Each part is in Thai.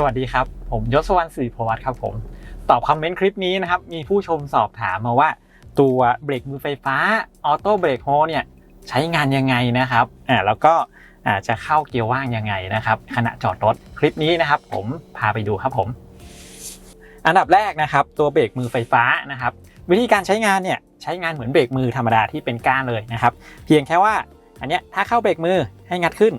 สวัสดีครับ ผมยศวรรณศรีพวัตครับผม ตอบคอมเมนต์คลิปนี้นะครับ มีผู้ชมสอบถามมาว่า ตัวเบรกมือไฟฟ้าออโต้เบรกโฮเนี่ยใช้งานยังไงนะครับอ่าแล้วก็อ่าจะเข้าเกียร์ว่างยังไงนะครับ ขณะจอดรถคลิปนี้นะครับ ผมพาไปดูครับผม อันดับแรกนะครับ ตัวเบรกมือไฟฟ้านะครับ วิธีการใช้งานเนี่ยใช้งานเหมือนเบรกมือธรรมดาที่เป็นก้านเลยนะครับ เพียงแค่ว่าอันเนี้ยถ้าเข้าเบรกมือให้งัดขึ้น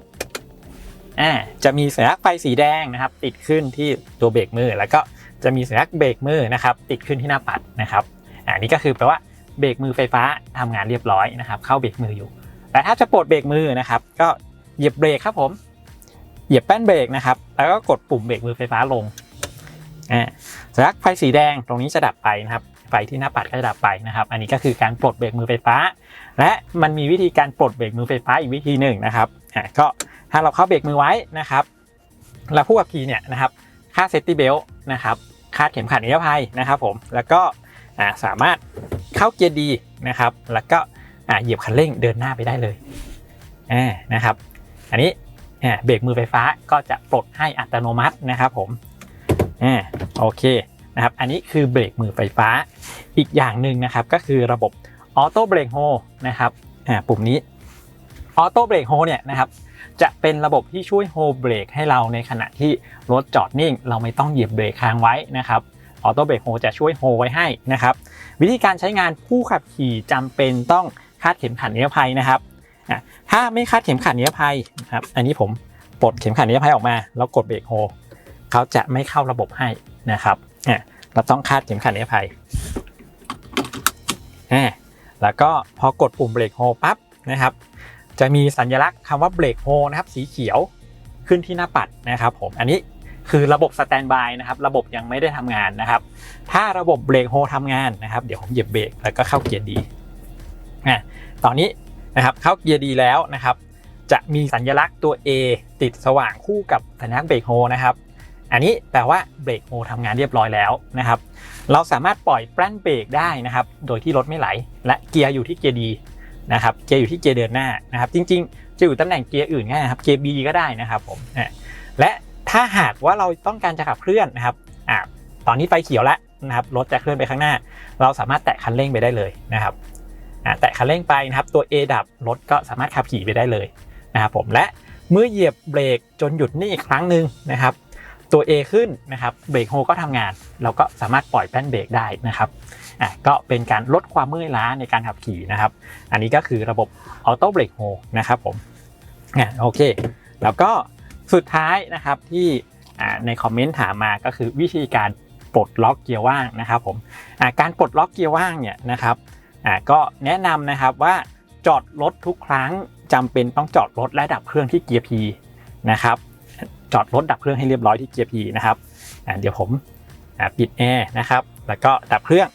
อ่าจะมีสัญลักษณ์ไฟสีแดงนะครับ ติดขึ้นที่ตัวเบรกมือ แล้วก็จะมีสัญลักษณ์เบรกมือนะครับ ติดขึ้นที่หน้าปัดนะครับอ่านี่ก็คือแปลว่าเบรกมือไฟฟ้าทำงานเรียบร้อยนะครับ เข้าเบรกมืออยู่ แต่ถ้าจะปลดเบรกมือนะครับ ก็เหยียบเบรกครับผม เหยียบแป้นเบรกนะครับ แล้วก็กดปุ่มเบรกมือไฟฟ้าลงอ่าสัญลักษณ์ไฟสีแดงตรงนี้จะดับไปนะครับไฟที่หน้าปัดก็จะดับไปนะครับ อันนี้ก็คือการปลดเบรกมือไฟฟ้า และมันมีวิธีการปลดเบรกมือไฟฟ้าอีกวิธีหนึ่งนะครับ ก็ถ้าเราเข้าเบรกมือไว้นะครับแล้วผู้ขับขี่เนี่ยนะครับคาดเซฟตี้เบลต์นะครับคาดเข็มขัดนิรภัยนะครับผมแล้วก็สามารถเข้าเกียร์ดีนะครับแล้วก็เหยียบคันเร่งเดินหน้าไปได้เลยนะครับ อันนี้เบรกมือไฟฟ้าก็จะปลดให้อัตโนมัตินะครับผมโอเคนะครับอันนี้คือเบรกมือไฟฟ้าอีกอย่างหนึ่งนะครับก็คือระบบออโต้เบรกโฮนะครับปุ่มนี้ ออโต้เบรกโฮเนี่ยนะครับจะเป็นระบบที่ช่วยโฮเบรกให้เราในขณะที่รถจอดนิ่ง เราไม่ต้องเหยียบเบรกค้างไว้นะครับออโต้เบรกโฮจะช่วยโฮไว้ให้นะครับวิธีการใช้งานผู้ขับขี่จำเป็นต้องคาดเข็มขัดนิรภัยนะครับอะถ้าไม่คาดเข็มขัดนิรภัยนะครับอันนี้ผมปลดเข็มขัดนิรภัยออกมา แล้วกดเบรกโฮเขาจะไม่เข้าระบบให้นะครับอะเราต้องคาดเข็มขัดนิรภัยอ่าแล้วก็พอกดปุ่มเบรกโฮปั๊บนะครับ จะมีสัญลักษณ์คำว่าเบรกโฮนะครับสีเขียวขึ้นที่หน้าปัดนะครับผมอันนี้คือระบบสแตนบายนะครับระบบยังไม่ได้ทำงานนะครับ ถ้าระบบเบรกโฮทำงานนะครับ เดี๋ยวผมเหยียบเบรกแล้วก็เข้าเกียร์ดีอะตอนนี้นะครับเข้าเกียร์ดีแล้วนะครับ จะมีสัญลักษณ์ตัว A ติดสว่างคู่กับสัญลักษณ์เบรกโฮนะครับอันนี้แปลว่าเบรกโฮทำงานเรียบร้อยแล้วนะครับ เราสามารถปล่อยแป้นเบรกได้นะครับ โดยที่รถไม่ไหล และเกียร์อยู่ที่เกียร์ดี นะครับเกียร์อยู่ที่เกียร์เดินหน้านะครับจริงๆ จะอยู่ตำแหน่งเกียร์อื่นก็ได้นะครับเกียร์ B ก็ได้นะครับผมและถ้าหากว่าเราต้องการจะขับเคลื่อนนะครับอะตอนนี้ไฟเขียวแล้วนะครับรถจะเคลื่อนไปข้างหน้า เราสามารถแตะคันเร่งไปได้เลยนะครับแตะคันเร่งไปนะครับตัว A ดับรถก็สามารถขับขี่ไปได้เลยนะครับผมและเมื่อเหยียบเบรกจนหยุดนิ่งอีกครั้งหนึ่งนะครับตัว A ขึ้นนะครับเบรกโฮก็ทำงาน เราก็สามารถปล่อยแป้นเบรกได้นะครับ อะก็เป็นการลดความเมื่อยล้าในการขับขี่นะครับ อันนี้ก็คือระบบออโต้เบรกโฮนะครับผมอะโอเค แล้วก็สุดท้ายนะครับที่ในคอมเมนต์ถามมาก็คือวิธีการปลดล็อกเกียร์ว่างนะครับผมการปลดล็อกเกียร์ว่างเนี่ยนะครับก็แนะนำนะครับว่าจอดรถทุกครั้งจำเป็นต้องจอดรถและดับเครื่องที่เกียร์ P นะครับ จอดรถดับเครื่องให้เรียบร้อยที่เกียร์ P นะครับเดี๋ยวผมปิดแอร์นะครับ แล้วก็ดับเครื่อง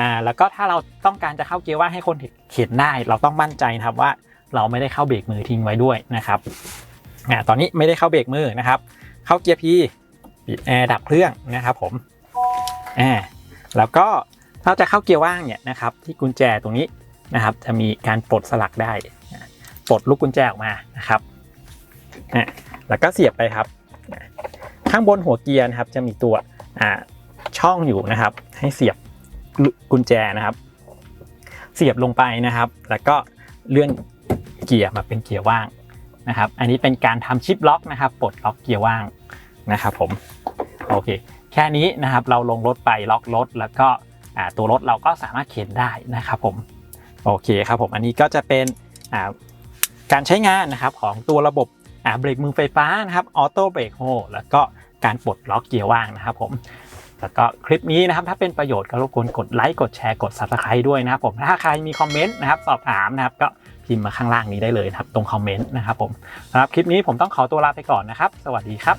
อ่าแล้วก็ถ้าเราต้องการจะเข้าเกียร์ว่างให้คนเข็นได้ เราต้องมั่นใจนะครับว่าเราไม่ได้เข้าเบรกมือทิ้งไว้ด้วยนะครับอ่าตอนนี้ไม่ได้เข้าเบรกมือนะครับ เข้าเกียร์ P ปิดแอร์ดับเครื่องนะครับผมอ่าแล้วก็ถ้าจะเข้าเกียร์ว่างเนี่ยนะครับที่กุญแจตรงนี้นะครับ จะมีการปลดสลักได้ปลดลูกกุญแจออกมานะครับอ่าแล้วก็เสียบไปครับ ข้างบนหัวเกียร์นะครับจะมีตัวอ่าช่องอยู่นะครับ ให้เสียบ กุญแจนะครับ เสียบลงไปนะครับ แล้วก็เลื่อนเกียร์มาเป็นเกียร์ว่างนะครับ อันนี้เป็นการทำชิปล็อกนะครับปลดล็อกเกียร์ว่างนะครับผมโอเค แค่นี้นะครับเราลงรถไปล็อกรถ แล้วก็ตัวรถเราก็สามารถเข็นได้นะครับผมโอเคครับผมอันนี้ก็จะเป็นการใช้งานนะครับของตัวระบบเบรกมือไฟฟ้านะครับออโต้เบรกโฮแล้วก็การปลดล็อกเกียร์ว่างนะครับผม แล้วก็คลิปนี้นะครับถ้าเป็นประโยชน์ก็รบกวนกดไลค์กดแชร์กด subscribe ด้วยนะครับผมถ้าใครมีคอมเมนต์นะครับสอบถามนะครับก็พิมพ์มาข้างล่างนี้ได้เลยครับตรงคอมเมนต์นะครับผมสำหรับคลิปนี้ผมต้องขอตัวลาไปก่อนนะครับ สวัสดีครับ